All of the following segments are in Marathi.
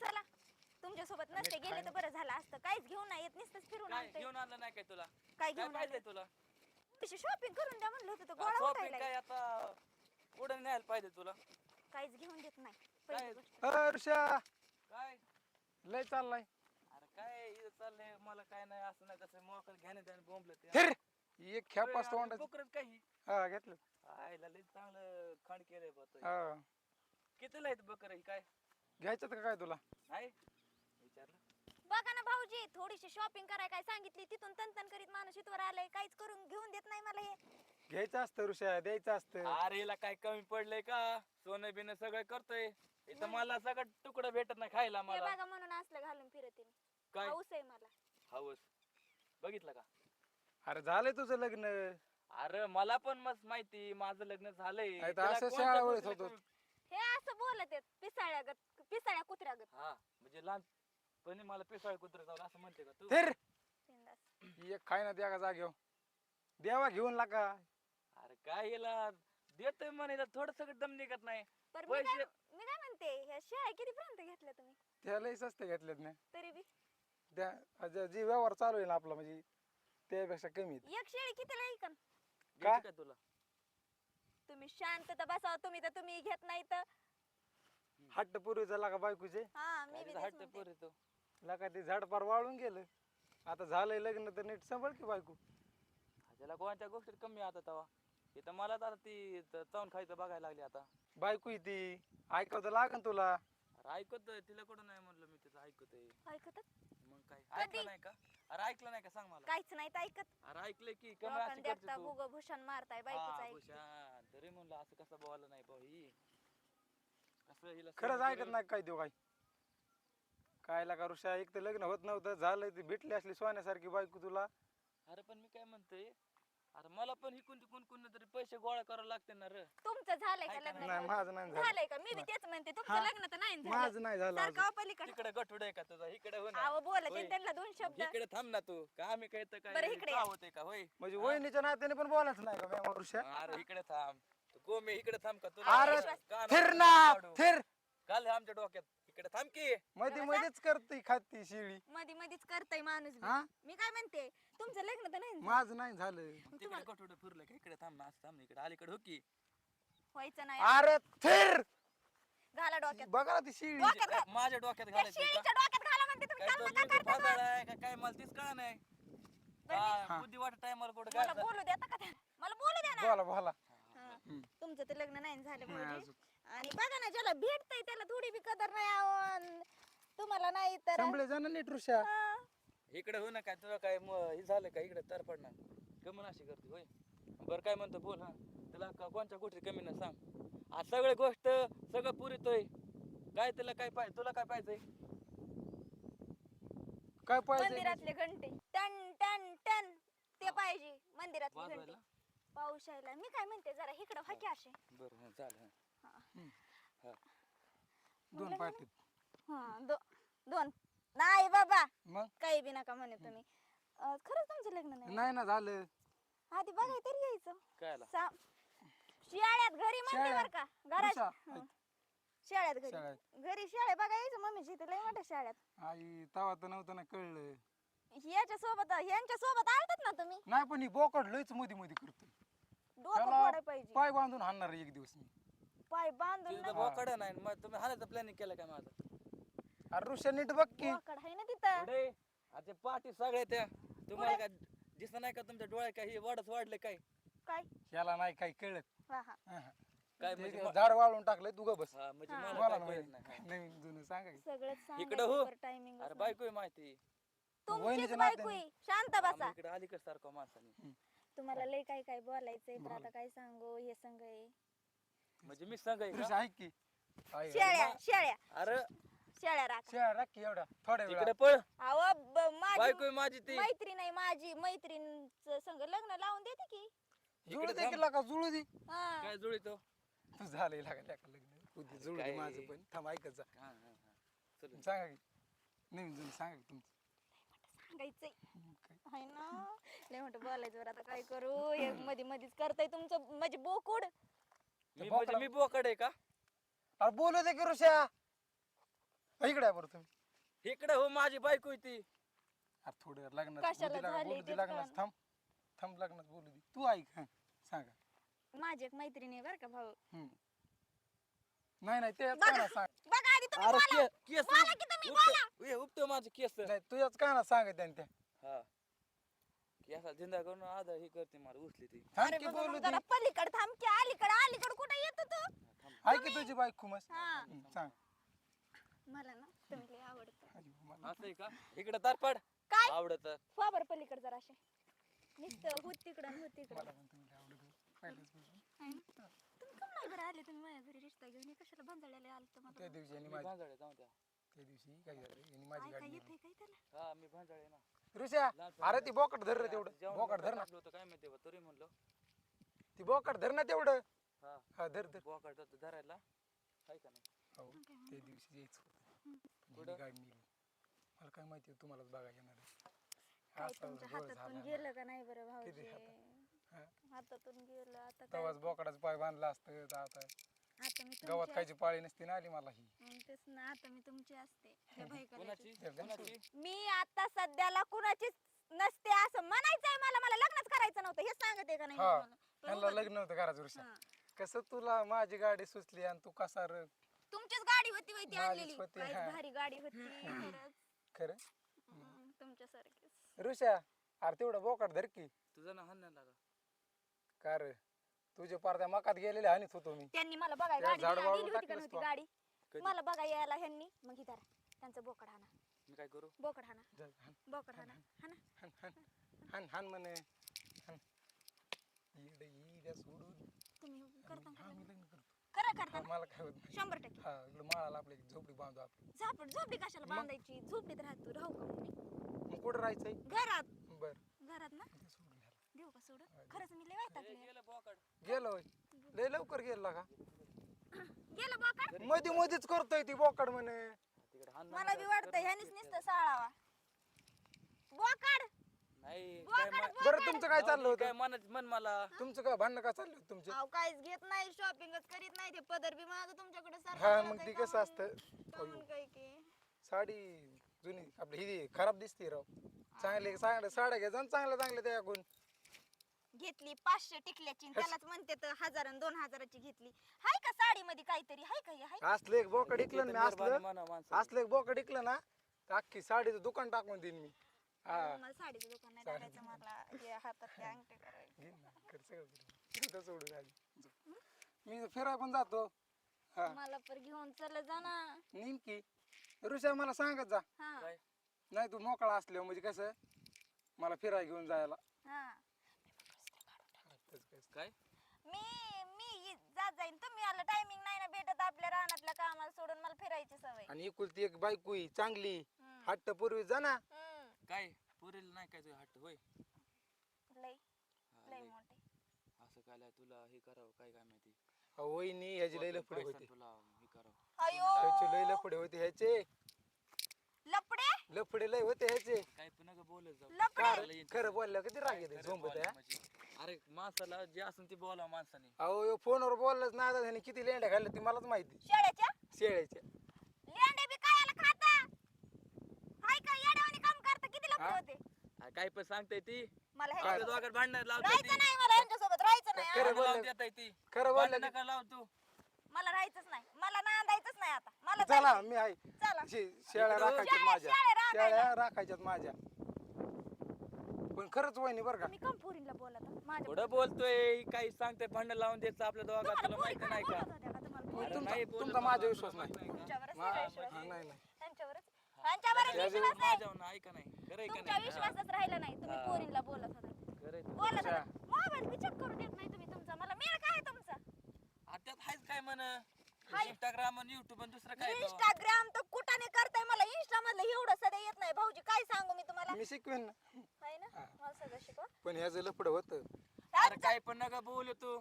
चला. तुमच्यासोबत नसते गेले तर बरं झालं असतं. काहीच घेऊन नाही येत नुसतंच फिरून काय आणते घेऊन आणलं नाही काय तुला? काय काय घेऊन पाहिजे तुला? शॉपिंग करून द्या म्हणलं होतं तर गोळा शॉपिंग काय आता कुठं न्यायला पाहिजे तुला. काहीच घेऊन देत नाही. काय? लय चाललाय. अरे काय इथं चाललंय? मला काय नाही असं नाही तसं मोकळ घेण्यात आणि बोंबलं ते. फिर. एक खेप असतो तोंडाची. काही? हा घेतलं. आयला लय चांगलं खंड केलंय बा तो. हा. कितीला आहेत बकर काय? घ्यायचं का काय तुला? विचारलं. बघा ना भाऊजी थोडीशी शॉपिंग कराय काय सांगितली तिथून तनतन करीत माणूस इथवर आलाय काहीच करून घेऊन देत नाही मला हे. घ्यायचं असतं ऋषा द्यायचं असतं. अरे हिला काय कमी पडलंय का? सोनं बिनं सगळं करतोय. इथं मला सगळं तुकडं भेटत नाही खायला हे मला. बघा म्हणून असलं घालून फिरते मी. काय? हाऊस आहे मला. हवस बघितलं का? अरे झालंय तुझं लग्न. अरे मला पण मस्त माहिती माझं लग्न झालंय. नाही तर तुला असं कोणत्या शाळा वळत गोष्टीला होतो. कमी- असं बोलत आहेत पिसाळ्यागत पिसाळ्या कुत्र्यागत. हा म्हणजे लहानपणी मला पिसाळ कुत्र जाऊ असं म्हणते का तू? फिर. बिनधास्त. एक खाय ना द्या का जागेव देवा घेऊन लागा अरे काय हिला? देतोय म्हणे थोडं सगळं दम निघत नाही. पर मी काय पैसे मी काय म्हणते ह्या शेळ्या कितीपर्यंत घेतल्या तुम्ही? त्या लय सस्ते घेतलेत ना. तरी बी. त्या आज जे व्यवहार चालू आहे ना आपला म्हणजे त्यापेक्षा कमी आहेत. एक शेळी कितीला ऐकन का तुला? तुम्ही शांत तर बसाव तुम्ही तर तुम्ही घेत नाही तर हट्ट पूर्वीचा लागा बायकोचे? हा मी बी काय तेच हट्ट म्हणते. पोर तो लागा ते झाड पार वाळून गेलं. आता झालंय लग्न तर नीट सांभाळ की बायको. त्याला कोणत्या गोष्टीत कमी आता तवा? इथं मला तर आता ती त- चावून खायचं बघायला लागली आता. बायको आहे ती. ऐकावं लागन तुला. अरे ऐकतोय तिला कुठं नाही म्हणलं मी तिचं ऐकतोय ऐकतच? मग काय? ऐकलं नाही का? अरे ऐकलं नाही का? सांग मला. काहीच नाही तर ऐकत. अरे ऐकलंय की कमी अशी करते देखता तू. बुग भूषण मारताय बायकोच हा, ऐक भूषण. तरी म्हणलं असं कसं बोललं नाही भाऊ ही. हिला खरंच ऐकत नाही काय देऊ काय काय लागा ऋषा एक तर लग्न होत नव्हतं झालंय ती भेटली असली सोन्यासारखी बायको तुला. अरे पण मी काय म्हणतोय अरे मला पण हिकून तिकून कोण तरी पैसे गोळा करावे लागते ना रे. तुमचं झालंय का ऐका लग्न? नाही माझं नाही झालं. झालंय का? मी बी तेच म्हणते तुमचं हा. लग्न तर नाही माझं नाही झालं सारखं अहो पलीकडे तिकडे गठुड आहे का तुझा? इकडे हो ना. बोलत होय. त्यांना दोन शब्द. इकडे थांब ना तू. का आम्ही काय तर बरं, काय इकडे का या. होते का? होय. म्हणजे वहिनीच्या नात्याने पण बोलायचं नाही का मॅम ऋषा? अरे इकडे थांब. तू गोमे इकडे थांब का? अरे तुला फिर ना फिर. काल आमच्या डोक्यात. इकडे थांब की. मध्ये मध्येच करते खाती शिळी. मध्ये मध्येच करताय माणूस बी. हा? मी काय म्हणते तुमचं लग्न तर नाही. माझं नाही झालं. तिकडे गठुड फिरलं का? इकडे थांब ना असं थांब ना इकडे. अलीकडे हो की. व्हायचं नाही. अरे फिर! घाला डोक्यात. बघा ना ती शिळी. डोक्यात घाल. माझ्या डोक्यात त्या घालायचं का? शेळीच्या डोक्यात घाला म्हणते तुम्ही. काय काल तो नका YouTube करता का? काय मला तीच कळा नाही. हा, बुद्धी वाटत टायमाला कुठं मला बोलू देता का? मला बोलू द्या ना. बोला बोला. तुमचं तर लग्न नाही झालं भाऊजी. आणि बघा ना ज्याला भेटतय त्याला थोडी बी कदर नाही आवं. तुम्हाला नाही तर नीट ऋषा. हा. इकडे हो ना काय तुला काय म- हे झालं का? इकडे तर पडणार. कमी अशी करते होय. बरं काय म्हणतो बोल हा. तुला का- कोणत्या गोष्टी कमी ना सांग. आज सगळी गोष्ट सगळं पुरितोय. काय तुला काय पाहिजे तुला काय पाहिजे? काय पाहिजे? मंदिरातले घंटे. टन टन टन. ते पाहिजे मंदिरातले घंटे. वाजवायला? पाऊस यायला मी काय म्हणते जरा इकडं व्हा की असे. बरं चालेल हा. दोन पाटीत हा दो- दोन. नाही बाबा. मग? काही बी नका म्हणे तुम्ही. अं, खरंच तुमचं लग्न नाही नाही ना झालं? आधी बघाय तरी यायचं. काय आला सा- शाळेत घरी म्हणते. बर का? घरात? हं. शाळेत घरी. शाळेत. घरी शाळे बघा यायचं मम्मीची इथे लय मोठ्या शाळेत. आई तवा तर नव्हतं ना कळलं. याच्या सोबत यांच्या सोबत आलतात ना तुम्ही? नाही पण ही बोकड लयच मध्ये मध्ये करतो डोकं त्याला फोडाय पाहिजे. पाय बांधून हाणणार एक दिवस मी. पाय बांधून बोकड नाही मग तुम्ही हाणायचं प्लॅनिंग केलं काय माझं? अरे ऋषा नीट बघ की. बोकड आहे ना तिथं. पुढे आता पाठी सगळे त्या. तुम्हाला काय दिसत नाही का तुमच्या डोळ्यात काय हे वाढच वाढले काय? काय? ह्याला नाही काही कळत. हा हा. हा, हा. काय ते म्हणजे झाड वाळून टाकलंय तू ग बस. हा म्हणजे. मला काय. नाही. काय नवीन जुनं सांगा की. सगळंच इकडं हो. टायमिंग अरे बायको आहे माहिती. तुमचीच वहिनीच्या बायको नात्याने. आहे. शांत बसा. इकडे आली का सारखं माणसाने. तुम्हाला लय काय काय बोलायचंय तर आता काय सांगू हे संग आहे. म्हणजे मी सांगाय का? ऋषा ऐक की. शेळ्या शेळ्या. अरे. शेळ्या राख. शेळ्या राख की एवढा थोड्या तिकडे वेळा पळ. अहो ब- माझी बायको आहे माझी ती. मैत्रीण नाही माझी. मैत्रीण संग लग्न लावून देते की. जुळू दे की जुळू दे. हा. काय जुळितो तू? झालंय लागा लेका लग्न उद्या जुळू दे काय? माझं पण. थांब ऐकत जा. हा हा हा. चल. सांगा की. नवीन जुनं सांगा की तुमचं. सांगायचंय? हम्म, काय हाय ना. लय म्हणतो बोलायचं बरं आता काय करू? हे मध्ये मध्येच करताय तुमचं म्हणजे बोकुड मी म्हणजे मी बोकड आहे का? अरे बोलू दे की ऋषा. इकडे आहे बरं तुम्ही. इकडे हो माझी बायको आहे ती. अरे थोडं लग्नात कशाला बोलू दे लागा, झाले बोलू दे तेच लग्नात. थांब थांब लग्नात बोलू दे. तू ऐक हं, सांगा. माझी एक मैत्रीण आहे बरं का भाऊ. हम्म. नाही नाही ते बघा सांग. बघा आधी तुम्ही अरे बोला. के- केस बोला की तुम्ही उपटो- ए, उपटो माझे केस. नाही तुझ्याच का ना सांग त्या. हा. केसा जिंदा करून आधा ही करते मला उचली ती. थांब अरे की बाबा, बोलू मग दे जरा पलीकडे थांब की अलीकडे अलीकडे कुठे येतो तू? ऐक की तुझी बायको मस्त. हा. सांग. मला ना तुम्ही लय आवडतं. अरे मला- असं आहे का? इकडे तारपड काय? आवडत. वा बरं पलीकडे जरा असे नुसतं होत तिकडं होत तिकडं. मला पण तुम्ही. आहे ना? कम नाही बरं आले तुम्ही माझ्या घरी रिश्ता घेऊन हे कशाला भांजाड्याला आलं तर त्या दिवशी यांनी मी माझी भांजाळे जाऊ द्या. त्या दिवशी काय झालं यांनी माझी काय गाडी येत नेली. काय त्याला? हा मी भांजाळे ना. ऋषा अरे ती बोकड धर रे तेवढं. बोकड धर ना. होतं काय माहिती बा, तरी म्हणलो. ती बोकड धर ना तेवढं. हा. हा धर धर. बोकाड धरायला. आहे का नाही? हो त्या दिवशी यायचं होतं. गाडी मला काय माहिती तुम्हालाच बघा येणार आहे. काय असा तुमच्या घोळ हातातून झाला. गेलं का नाही बरं भाऊजी? किती हातात? हा. हातातून गेलं आता काय? तेव्हाच बोकडाचं पाय बांधला असतं तर आता आता मी गावात तुमची खायची पाळी नसती ना आली मला ही. तेच ना आता मी तुमची असते. कोणाची. कोणाची? मी आता सध्याला कुणाचीच नसते असं म्हणायचंय मला. मला लग्नच करायचं नव्हतं. हे सांगते का नाही मी हा तुम्हाला? त्यांना बरोबर? लग्न होतं घराचं ऋषा हा. कसं तुला माझी गाडी सुचली आणि तू कसा र तुमचीच गाडी होती वय ती माझीच आणलेली. होती, हा. भारी गाडी होती खरंच. खरं? हम्म, तुमच्यासारखीच. ऋषा अरे तेवढं बोकड धर की. तुझं ना हाण लागा का रे? तुझे पार त्या मकात गेलेले हानीत होतो मी त्यांनी मला बघाय त्या गाडी झाड दिली होती का टाकलंस नव्हती. गाडी? कधी? मला बघा यायला ह्यांनी. मग इधर त्यांचं बोकड हाना मी काय करू? बोकड हाना जा, हाण, बोकड हाना हाना हाण, हाण, हाण, हाण. म्हणे. हाण. इकडे इड्या सोडून. तुम्ही करता हा मी लग्न? करतो. खरं हा, करता ना? मला काय होत नाही. शंभर टक्के. हा इकडे माळाला आपल्या एक झोपडी बांधू आपण झापड झोपडी कशाला बांधायची? झोपडीत राहतो राहू का मग कुठं राहायचंय? घरात. बर. घरात ना? सोडून? खरंच मी लय गेलं बोकाड. होय. लय लवकर गेला का? गेलं बोकड? मध्ये मध्येच करतोय ती बोकड म्हणे. तिकडे मला बी वाटतं ह्यानीच नुसतं साळावा. बोकड! नाही बोकाड, काय मा- बरं तुमचं काय चाललं काय होतं? मन मन मला. तुमचं काय भांडणं का चाललं होतं तुमचे? अहो काहीच घेत नाही शॉपिंगच करीत नाही ते पदर बी माझं तुमच्याकडे हा मग ती कसं असतं? कामन काय की? साडी जुनी आपली ही खराब दिसते राव. चांगले चांगल्या साड्या घ्या चांगल्या चांगल्या त्या गुण घेतली पाचशे टिकल्याची त्यालाच म्हणते तर हजार आणि दोन हजाराची घेतली. हाय का साडी मध्ये काहीतरी? हाय का हे? हाय असलं एक बोकड इकलं ना मी असलं. एक बोकड इकलं ना तर अख्खी साडीचं दुकान टाकून देईन मी. हा. मला साडीचं दुकान नाही टाकायचं मला हे हातात ते अंगठे करायचे घेईन ना कर सगळं करीन. तिथं सोडून आली मी फिराय पण जातो. हा. मला पर घेऊन चल जा ना. नेईन की ऋषा मला सांगत जा. हा. नाही तू मोकळा असल्यावर म्हणजे कसं? मला फिराय घेऊन जायला. हा. काय. काय? मी मी जात जाईन. तुम्ही आला टायमिंग नाही ना भेटत आपल्या रानातल्या कामाला सोडून. मला फिरायची सवय. आणि एकुलती एक बायको ही चांगली. हट्ट पूर्वी जा ना. हम्म. काय? पुरेल नाही काय तुझ्या हट्ट? होय. लय हा, लय लय. मोठे. असं काय लय तुला हे करावं काय काय माहिती? अहो, वहिनी ह्याची लय लफडे पैसा होते. तुला हे करावं. अयो! ह्याचे लय लफडे होते ह्याचे. लपडे लफडे लय होते ह्याचे. काय पण नका बोलत जाऊ. खरं बोललं किती राग येते झोंबत बोलायला म्हणजे. अरे माणसाला जे असेल ते बोला माणसाने. अहो ह्यो फोनवर बोललंच ना आता ह्याने किती लेंड्या खाल्ल्या ती मलाच माहिती. शेळ्याच्या? शेळ्याच्या. लेंडे बी कायाला खाता. हाय का येड्यावानी काम करता. किती लपडे हा? होते? अरे काय पण सांगताय ती. मला आपल्या ह्यांच्या- दोघांत भांडण लावते ती. नाही मला यांच्यासोबत राहायचं नाही खरं हा. ती. भांडण नका लाव तू. मला राहायचंच नाही. मला नांदायचंच नाही आता. मला चला. मी आहे. चला. शे- शेळ्या इकडं राखायच्यात शेळ्या- माझ्या. शेळ्या राखायच्यात माझ्या. पण खरंच वहिनी बरं का मी कम पोरींला बोलत आहे? माझ्या थोडं बोलतोय काही सांगतोय भांडण लावून द्यायचं आपल्या तुम्हाला तुला पोरी माहिती नाही का बोलत होत्या का तुम्हाला मग पोरी? अरे तुमचा नाही बोलत तुमचा बाबा, माझा विश्वास नाही? तुमच्यावरच मा- नाही विश्वास. हा, नाही नाही त्यांच्यावरच त्यांच्यावरच त्याचं- विश्वास नाही माझ्यावर नाही का नाही खरंय का तुमच्या नाही विश्वासच राहिला नाही तुम्ही हा. पोरींला बोलत होता खरंय तुझं. बोलत अच्छा. होता मोबाईल बी चेक करू देत नाही तुम्ही तुमचा मला मेळ काय तुमचा आता त्यात हायच काय म्हण. इंस्टाग्राम आणि युट्यूब आणि दुसरं काय तो? इंस्टाग्राम तर कुठाने करताय मला इंस्टा मधलं एवढं सध्या येत नाही भाऊजी काय सांगू मी तुम्हाला मी शिकवेन ना ना मला सगळं शिकवा. पण ह्याचं लफड होत. अरे काय पण नका बोलू तू.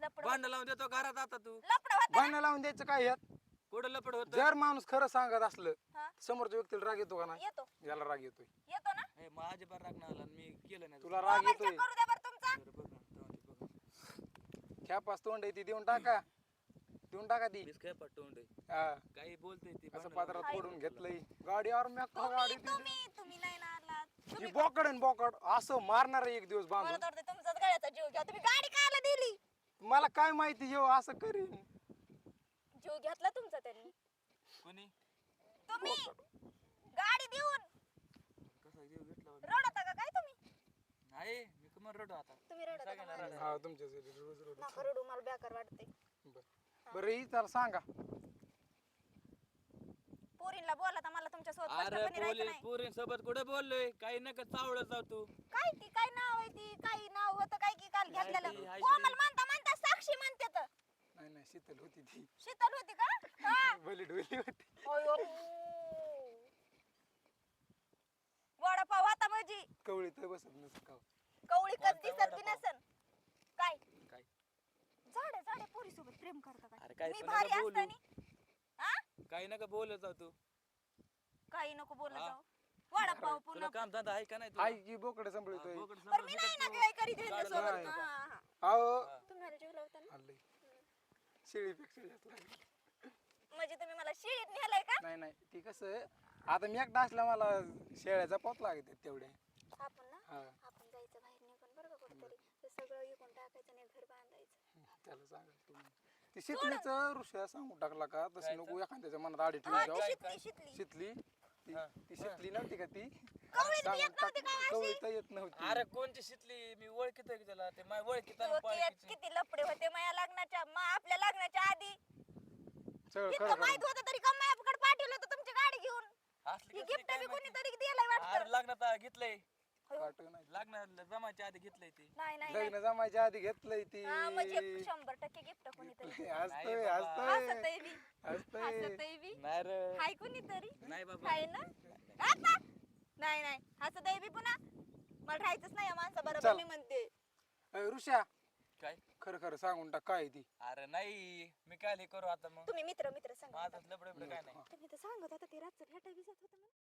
लपड भांडण लावून देतो घरात आता तू. लपड होता भांडणं लावून द्यायचं काय ह्यात कुठं लपड होत? जर माणूस खरं सांगत असलं हा. समोरच्या व्यक्तीला राग येतो का नाही? येतो. याला राग येतोय. येतो ना? बार राग नाही आला मी केलं नाही तुला राग मोबाईल येतोय. चेक करू द्या बरं तुमचा. बरं, बघ ना, तेव्हा ते बघ. ख्यापास तोंड आहे ती देऊन टाका. देऊन टाका ती. काय पटवून हा. काही बोलते ती असं पात्रात. पडून घेतलंय. गाडी यार मी अख्खा गाडी तुम्ही तुम्ही तुम्ही नाही ना ही बोकड आणि बोकड. असं मारणार आहे एक दिवस मला बांधून. तर वाटतं तुमचाच गळ्याचा जीव घ्या. तुम्ही गाडी कायला दिली? मला काय माहिती हे असं करीन. जीव घेतला तुमचा त्यांनी. कोणी? तुम्ही गाडी देऊन. कसा जीव घेतला बा? रडता का काय तुम्ही? नाही मी कमर रडू आता. तुम्ही रडता का? सगळ्यांना माझ्या? रडायला. हा तुमच्यासाठी रोज रोज नका रडू मला बेकार वाटते बरं. बरं ही सांगा. पोरींला बोला तर मला तुमच्यासोबत अरे स्पष्टपणे राहायचं पोलीस नाही. पोरीं सोबत कुठे बोललोय? काही नका चावलं जाऊ तू. काय ती काय नाव आहे ती? काही नाव होतं काय की काल नाही घेतलेलं? ती, हाय कोमल ती. म्हणता म्हणता साक्षी म्हणते तर. नाही नाही शीतल होती ती. शीतल होती का? हा. भली डोली होती. अयो. वडापाव आता माझी. कवळी तर बसत नसत का? कवळी कच कोणता दिसत बी वडापाव? नसन काय काय झाडे सोबत प्रेम करता अरे काय काय मी पण भारी नका बोलू. असतानी. हा काही नका बोलत जाऊ तू. काही नको बोलत हा. जाऊ. वडापाव तुला पुन्हा काम धंदा आहे का नाही तुला? आई की बोकड हा, सांभाळतोय बोकड बरं सांभाळ मी इकडं नाही ना तू. काय करीत यांच्या गाडं सोबत नाही. हा, हा, हा. अहो तुम्हाला जीव लावता ना? आलंय शेळीपेक्षा जास्त लागली. म्हणजे तुम्ही मला शिळीत नेलंय का? नाही नाही. ती कसं आता मी एकटा असला मला शेळ्याचा पोत लागत तेवढे. आपण ना? हा. आपण जायचं बाहेर निघून बरं का कुठेतरी. ते सगळं इकून टाकायचं आणि घर बांधायचं. त्याला सांगा तुम्ही. ती शितलीचं ऋषा सांगून टाकला का? तसं? नको एखाद्याच्या मनात आडी ठेवून ती जाऊ शितली ती. ती शितली नव्हती का ती? काय येत नव्हती अरे कोणची शितली? मी ओळखीत आहे त्याला? ते माय ओळखीत किती किती लपडे होते माझ्या लग्नाच्या मा आपल्या लग्नाच्या आधी. सगळं इतकं माहीत खरं. होतं तरी का माझ्याकडे पाठवलं होतं तुमची गाडी घेऊन? ही गिफ्ट बी कोणीतरी दिलंय अरे वाटतं लग्नात घेतलंय. जमायच्या आधी घेतलंय ते. नाही नाही नाही. लग्न जमायच्या आधी घेतलंय ती. हा म्हणजे शंभर टक्के गिफ्ट कोणीतरी. हसतोय. हसतोय. हसतय बी. हसतोय. हसतय बी. नाही रे. हाय कोणीतरी. नाही बाबा. हाय ना? आता? नाही नाही. हसतय बी पुन्हा. मला राहायचंच नाही या माणसा बरोबर चल. मी म्हणते. अय, ऋषा. काय? खरं खरं सांगून टाक काय आहे ती? अरे नाही. मी काय हे करू आता मग? तुम्ही मित्र मित्र सांगा. माझं लबड काय नाही. तुम्ही तर सांगत होता ते रातचं भेटाय बी जात होतं.